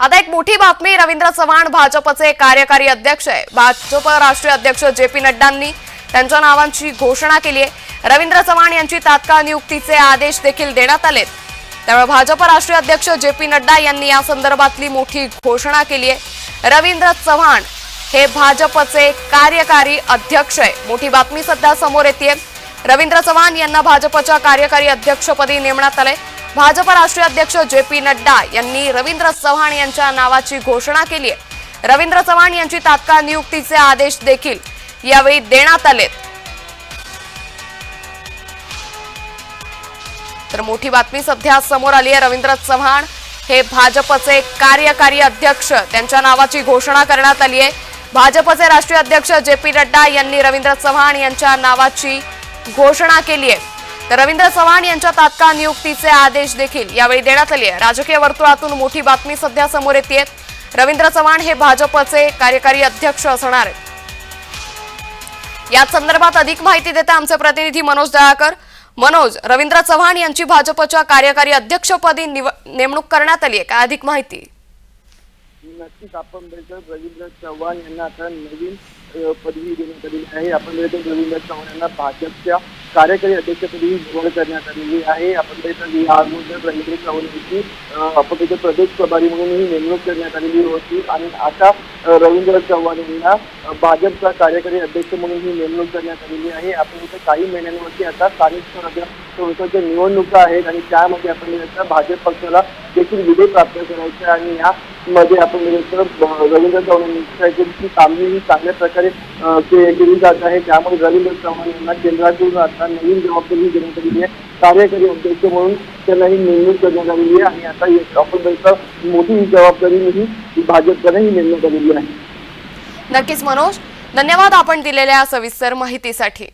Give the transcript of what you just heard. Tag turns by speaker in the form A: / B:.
A: आता एक मोठी बातमी. रवींद्र चव्हाण भाजपचे कार्यकारी अध्यक्ष आहे. भाजप राष्ट्रीय अध्यक्ष जे पी नड्डांनी त्यांच्या नावांची घोषणा केली आहे. रवींद्र चव्हाण यांची तात्काळ नियुक्तीचे आदेश देखील देण्यात आलेत. त्यामुळे भाजप राष्ट्रीय अध्यक्ष जे पी नड्डा यांनी या संदर्भातली मोठी घोषणा केली आहे. रवींद्र चव्हाण हे भाजपचे कार्यकारी अध्यक्ष आहे. मोठी बातमी सध्या समोर येते रवींद्र चव्हाण यांना भाजपच्या कार्यकारी अध्यक्षपदी नेमण्यात आले भाजप राष्ट्रीय अध्यक्ष जे पी नड्डा यांनी रवींद्र चव्हाण यांच्या नावाची घोषणा केली आहे. रवींद्र चव्हाण यांची तात्काळ नियुक्तीचे आदेश देखील यावेळी देण्यात आलेत तर मोठी बातमी सध्या समोर आली आहे. रवींद्र चव्हाण हे भाजपचे कार्यकारी अध्यक्ष. त्यांच्या नावाची घोषणा करण्यात आली आहे. भाजपचे राष्ट्रीय अध्यक्ष जे पी नड्डा यांनी रवींद्र चव्हाण यांच्या नावाची घोषणा केली आहे. तर रवींद्र चव्हाण यांच्या तात्काळ नियुक्तीचे आदेश देखील यावेळी देण्यात आले राजकीय वर्तुळातून मोठी बातमी सध्या समोर येते रवींद्र चव्हाण हे भाजपचे कार्यकारी अध्यक्ष असणार आहेत. याच संदर्भात अधिक माहिती देते आमचे प्रतिनिधी मनोज दळाकर. मनोज रवींद्र चव्हाण यांची भाजपच्या कार्यकारी अध्यक्षपदी निव- नेमणूक करण्यात आली आहे. काय अधिक माहिती?
B: नक्कीच आपण बघितलं रवींद्र चव्हाण यांना आता नवीन पदवी देण्यात आलेली आहे. आपण बघितलं रवींद्र चव्हाण यांना भाजपच्या कार्यकारी अध्यक्षपदी निवड करण्यात आलेली आहे. आपण बघितलं अगोदर रवींद्र चव्हाण यांची आपण प्रदेश प्रभारी म्हणून ही नेमणूक करण्यात आलेली होती. आणि आता रवींद्र चव्हाण यांना भाजपचा कार्यकारी अध्यक्ष म्हणून ही नेमणूक करण्यात आलेली आहे. आपण इथे काही महिन्यांवरती आता स्थानिक स्वराज्य संस्थांच्या निवडणुका आहेत. आणि त्यामध्ये आपण भाजप पक्षाला देखील विजय प्राप्त करायचा आहे. आणि मध्ये आपण बघितलं रवींद्र चव्हाण यांची कामगिरी चांगल्या प्रकारे केली जात आहे. त्यामुळे रवींद्र चव्हाण यांना केंद्रातून आता नवीन जबाबदारी देण्यात आलेली आहे. कार्यकारी अध्यक्ष म्हणून त्यांना ही नेमणूक करण्यात आलेली आहे. आणि आता एक- आपण बघितलं मोठी ही जबाबदारी ही भाजपकडे ही नेमण्यात आलेली आहे.
A: नक्कीच मनोज. धन्यवाद आपण दिलेल्या सविस्तर माहितीसाठी.